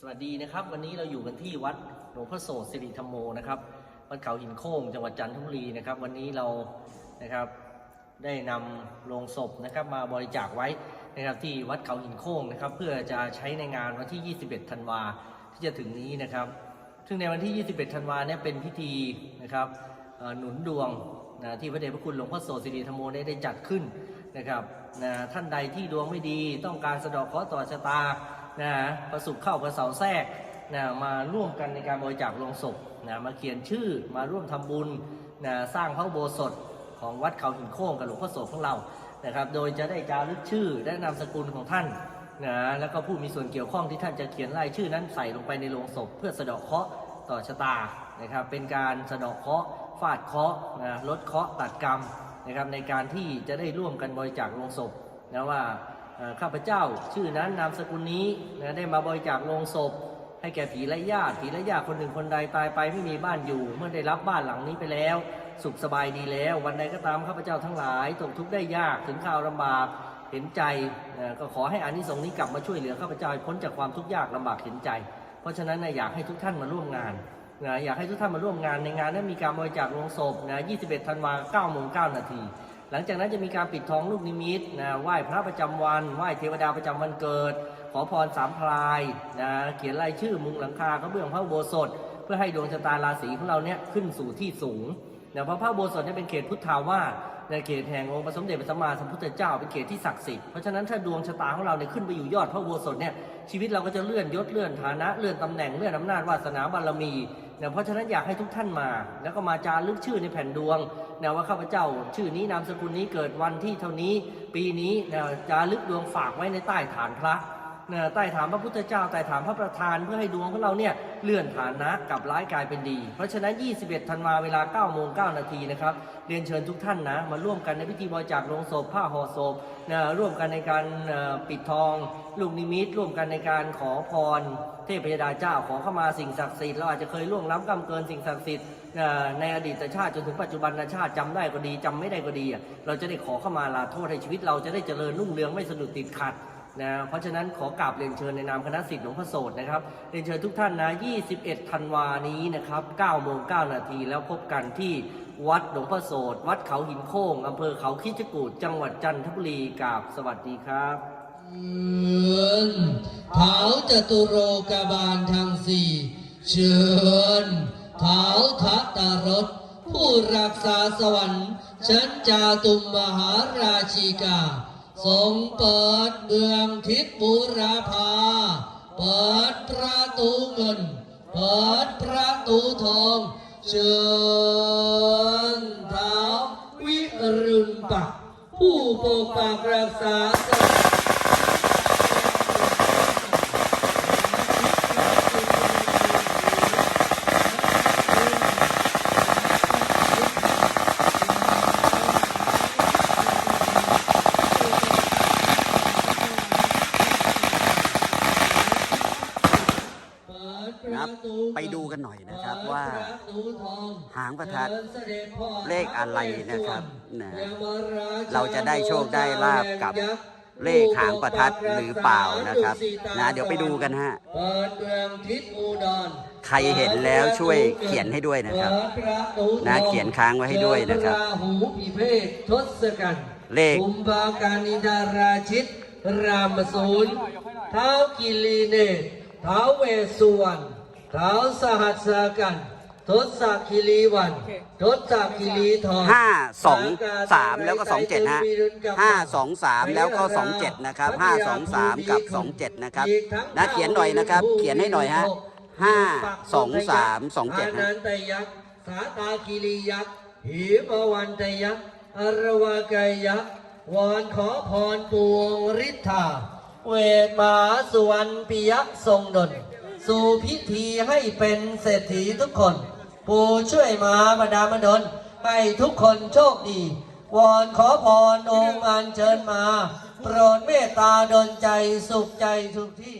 สวัสดีนะครับ วันนี้เราอยู่กันที่วัดหลวงพ่อโสธสิริธรรมโมนะครับวัดเขาหินโค้งจังหวัดจันทบุรีนะครับ วันนี้เรานะครับได้นำโลงศพนะครับ มาบริจาคไว้นะครับที่วัดเขาหินโค้งนะครับ เพื่อจะใช้ในงานวันที่ 21 ธันวาที่จะถึงนี้นะครับ ซึ่งในวันที่ 21 ธันวาเนี่ยเป็นพิธีนะครับหนุนดวงนะที่พระเดชพระคุณหลวงพ่อโสธสิริธรรมโมได้ได้จัดขึ้นนะครับนะท่านใดที่ดวงไม่ดีต้องการสะเดอกเคราะห์ต่อชะตา นะประสุขเข้าประเสาแทรกนะมาร่วมกันในการบริจาคลงศพนะมาเขียนชื่อมาร่วมทำบุญนะสร้างพระโบสถของวัดเขาหินโค้งกับหลวงพ่อโสธของเรานะครับ โดยจะได้จารึกชื่อและนามสกุลของท่านนะแล้วก็ผู้มีส่วนเกี่ยวข้องที่ท่านจะเขียนรายชื่อนั้นใส่ลงไปในโลงศพ เพื่อสะเดาะเคราะห์ต่อชะตานะครับ เป็นการสะเดาะเคราะห์ฟาดเคราะห์นะลดเคราะห์ตัดกรรมนะครับในการที่จะได้ร่วมกันบริจาคโลงศพนะว่า ข้าพเจ้าชื่อนั้นนามสกุลนี้นะได้มาบริจาคโลงศพ ให้แก่ผีและญาติผีและญาติคนหนึ่งคนใดตายไปไม่มีบ้านอยู่ เมื่อได้รับบ้านหลังนี้ไปแล้ว สุขสบายดีแล้ว วันใดก็ตามข้าพเจ้าทั้งหลายตกทุกข์ได้ยากถึงข่าวลำบากเห็นใจก็ขอให้อานิสงส์นี้กลับมาช่วยเหลือข้าพเจ้าพ้นจากความทุกข์ยากลำบากเห็นใจ เพราะฉะนั้นนะอยากให้ทุกท่านมาร่วมงานนะอยากให้ทุกท่านมาร่วมงานในงานนั้นมีการบริจาคโลงศพนะ21ธันวา9โมง9นาที หลังจากนั้นจะมีการปิดทองลูกนิมิตนะไหว้พระประจำวันไหว้เทวดาประจำวันเกิด ขอพรสามพลายนะเขียนรายชื่อมุงหลังคากระเบื้องพระโบสถเพื่อให้ดวงชะตาราศีของเราเนี่ยขึ้นสู่ที่สูงนะเพราะพระโบสถเนี่ยเป็นเขตพุทธาวาสในเขตแห่งองค์พระสมเด็จพระสัมมาสัมพุทธเจ้าเป็นเขตที่ศักดิ์สิทธิ์เพราะฉะนั้นถ้าดวงชะตาของเราเนี่ยขึ้นไปอยู่ยอดพระโบสถเนี่ยชีวิตเราก็จะเลื่อนยศเลื่อนฐานะเลื่อนตำแหน่งเลื่อนอำนาจวาสนาบารมี นี่ยเพราะฉะนั้นอยากให้ทุกท่านมา แล้วก็มาจารึกชื่อในแผ่นดวงนะว่าข้าพเจ้า ชื่อนี้นามสกุลนี้เกิดวันที่เท่านี้ปีนี้นะจารึกดวงฝากไว้ในใต้ฐานพระ ใต้ฐานพระพุทธเจ้าใต้ฐานพระประธานเพื่อให้ดวงของเราเนี่ยเลื่อนฐานะกลับร้ายกลายเป็นดี เพราะฉะนั้น 21 ธันวาเวลา9โมง9นาทีนะครับ เรียนเชิญทุกท่านนะ มาร่วมกันในพิธีบริจาคโลงศพผ้าห่อศพนะร่วมกันในการปิดทอง ลูกนิมิต ร่วมกันในการขอพร เทพยดาเจ้าขอเข้ามาสิ่งศักดิ์สิทธิ์เราอาจจะเคยล่วงล้ำกำเกินสิ่งศักดิ์สิทธิ์ในอดีตชาติจนถึงปัจจุบันชาติจำได้ก็ดีจำไม่ได้ก็ดี เราจะได้ขอเข้ามาลาโทษให้ชีวิตเราจะได้เจริญรุ่งเรืองไม่สะดุดติดขัด นะเพราะฉะนั้นขอกราบเรียนเชิญในนามคณะสิทธิ์หลวงพ่อโสดนะครับเรียนเชิญทุกท่านนะ 21 ธันวานี้นะครับ9โมง9นาทีแล้วพบกันที่วัดหลวงพ่อโสดวัดเขาหินโค้งอำเภอเขาคิจกูดจังหวัดจันทบุรีกราบสวัสดีครับเชิญเท้าจตุโรกบาลทั้งสี่เชิญเท้าทัตตรสผู้รักษาสวรรค์ชั้นจาตุมมหาราชิกา ทรงเปิดเบืองทิศบุรพา เปิดประตูเงิน เปิดประตูทองเชิญเท้าวิรุณปักผู้ปกปักรักษาสวรรค์ นะครับ ไปดูกันหน่อยนะครับว่าหางประทัดเลขอะไรนะครับนะเราจะได้โชคได้ลาบกับเลขหางประทัดหรือเปล่านะครับนะเดี๋ยวไปดูกันฮะเปิดเมืองทิศอุดรใครเห็นแล้วช่วยเขียนให้ด้วยนะครับเปิดประตูทองนะเขียนค้างไว้ให้ด้วยนะครับเจอพราหูพิเภกทศกัณฐ์เลขกุมภาการนิดาราชิตรามสูนเท้ากิลีเนตรเท้าเวสสุวรรณ เท้าสหัสกัน ทศคิรีวันทศคิรีทองห้าสองสามแล้วก็สองเจ็ดฮะห้าสองสามแล้วก็สองเจ็ดนะครับห้าสองสามกับสองเจ็ดนะครับนะเขียนหน่อยนะครับ เขียนให้หน่อยฮะห้าสองสามสองเจ็ดอฮะนันตยักษ์สาตาคิริยักษ์หิมวันตยักษ์อรวากายยักษ์วอนขอพรปวงฤทธา เวทมหาสุวรรณปิยะทรงดล สู่พิธีให้เป็นเศรษฐีทุกคน ปู่ช่วยมาบดามดลให้ทุกคนโชคดี วอนขอพรองค์อันเชิญมา โปรดเมตตาดลใจสุขใจทุกที่